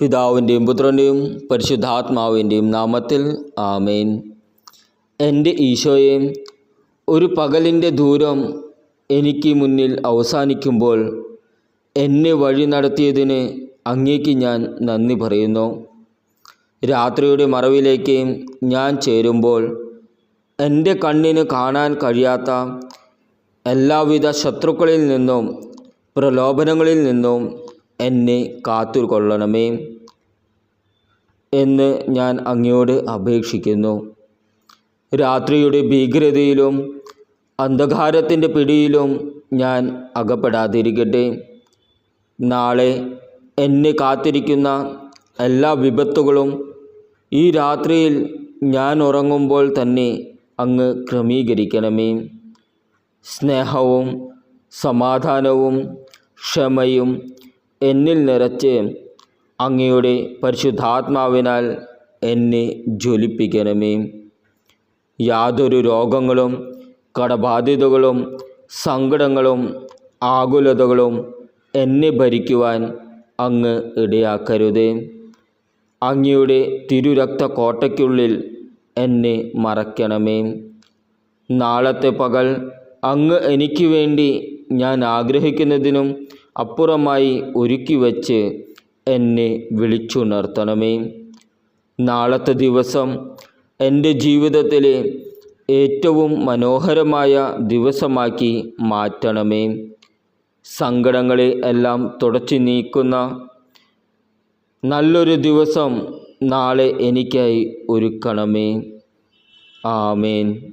പിതാവിന്റെയും പുത്രന്റെയും പരിശുദ്ധാത്മാവിന്റെയും നാമത്തിൽ ആമേൻ. എന്റെ ഈശോയെ ഒരു പകലിന്റെ ദൂരം എനിക്ക് മുന്നിൽ അവസാനിക്കുമ്പോൾ എന്നെ വഴി നടത്തിയതിന് അങ്ങേക്ക് ഞാൻ നന്ദി പറയുന്നു. രാത്രിയുടെ മറവിലേക്ക് ഞാൻ ചേരുമ്പോൾ എന്റെ കണ്ണിന് കാണാൻ കഴിയാത്ത എല്ലാവിധ ശത്രുക്കളിൽ നിന്നും പ്രലോഭനങ്ങളിൽ നിന്നും എന്നെ കാത്തുകൊള്ളണമേ എന്ന് ഞാൻ അങ്ങയോട് അപേക്ഷിക്കുന്നു. രാത്രിയുടെ ഭീകരതയിലും അന്ധകാരത്തിന്റെ പിടിയിലും ഞാൻ അകപ്പെടാതിരിക്കട്ടെ. നാളെ എന്നെ കാത്തിരിക്കുന്ന എല്ലാ വിപത്തുകളും ഈ രാത്രിയിൽ ഞാൻ ഉറങ്ങുമ്പോൾ തന്നെ അങ്ങ് ക്രമീകരിക്കണമേ. സ്നേഹവും സമാധാനവും ക്ഷമയും എന്നിൽ നിറച്ച് അങ്ങയുടെ പരിശുദ്ധാത്മാവിനാൽ എന്നെ ജ്വലിപ്പിക്കണമേ. യാതൊരു രോഗങ്ങളും കടബാധ്യതകളും സങ്കടങ്ങളും ആകുലതകളും എന്നെ ഭരിക്കുവാൻ അങ്ങ് ഇടയാക്കരുത്. അങ്ങയുടെ തിരുരക്ത കോട്ടയ്ക്കുള്ളിൽ എന്നെ മറയ്ക്കണമേ. നാളത്തെ പകൽ അങ്ങ് എനിക്ക് വേണ്ടി ഞാൻ ആഗ്രഹിക്കുന്നതിനും അപ്പുറമായി ഒരുക്കി വച്ച് എന്നെ വിളിച്ചുണർത്തണമേ. നാളത്തെ ദിവസം എന്റെ ജീവിതത്തിലെ ഏറ്റവും മനോഹരമായ ദിവസമാക്കി മാറ്റണമേ. സങ്കടങ്ങളെ എല്ലാം തുടച്ചു നീക്കുന്ന നല്ലൊരു ദിവസം നാളെ എനിക്കായി ഒരുക്കണമേ. ആമേൻ.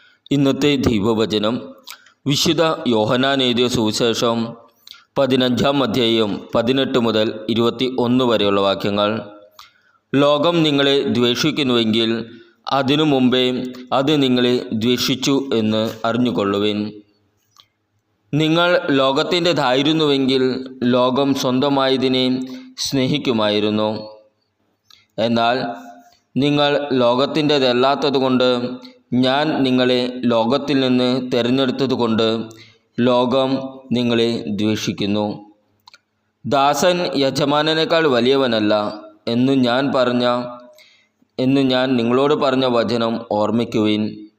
ഇന്നത്തെ ദീപവചനം വിശുദ്ധ യോഹനാൻ എഴുതിയ സുവിശേഷം പതിനഞ്ചാം അധ്യായം പതിനെട്ട് മുതൽ ഇരുപത്തി ഒന്ന് വരെയുള്ള വാക്യങ്ങൾ. ലോകം നിങ്ങളെ ദ്വേഷിക്കുന്നുവെങ്കിൽ അതിനു മുമ്പേ അത് നിങ്ങളെ ദ്വേഷിച്ചു എന്ന് അറിഞ്ഞുകൊള്ളുവിൻ. നിങ്ങൾ ലോകത്തിന്റെതായിരുന്നുവെങ്കിൽ ലോകം സ്വന്തമായതിനെ സ്നേഹിക്കുമായിരുന്നു. എന്നാൽ നിങ്ങൾ ലോകത്തിന്റെതല്ലാത്തതുകൊണ്ട് ഞാൻ നിങ്ങളെ ലോകത്തിൽ നിന്ന് തിരഞ്ഞെടുത്തതുകൊണ്ട് ലോകം നിങ്ങളെ ദ്വേഷിക്കുന്നു. ദാസൻ യജമാനനേക്കാൾ വലിയവനല്ല എന്നു ഞാൻ പറഞ്ഞ എന്ന് ഞാൻ നിങ്ങളോട് പറഞ്ഞ വചനം ഓർമ്മിക്കുവിൻ.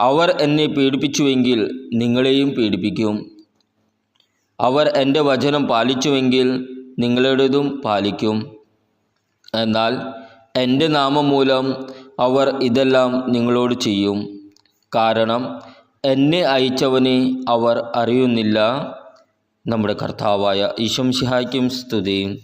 അവർ എന്നെ പീഡിപ്പിച്ചുവെങ്കിൽ നിങ്ങളെയും പീഡിപ്പിക്കും. അവർ എന്റെ വചനം പാലിച്ചുവെങ്കിൽ നിങ്ങളുടേതും പാലിക്കും. എന്നാൽ എന്റെ നാമം മൂലം അവർ ഇതെല്ലാം നിങ്ങളോട് ചെയ്യും. കാരണം എന്നെ അയച്ചവനെ അവർ അറിയുന്നില്ല. നമ്മുടെ കർത്താവായ ഈശംഷിഹായ്ക്കും സ്തുതി.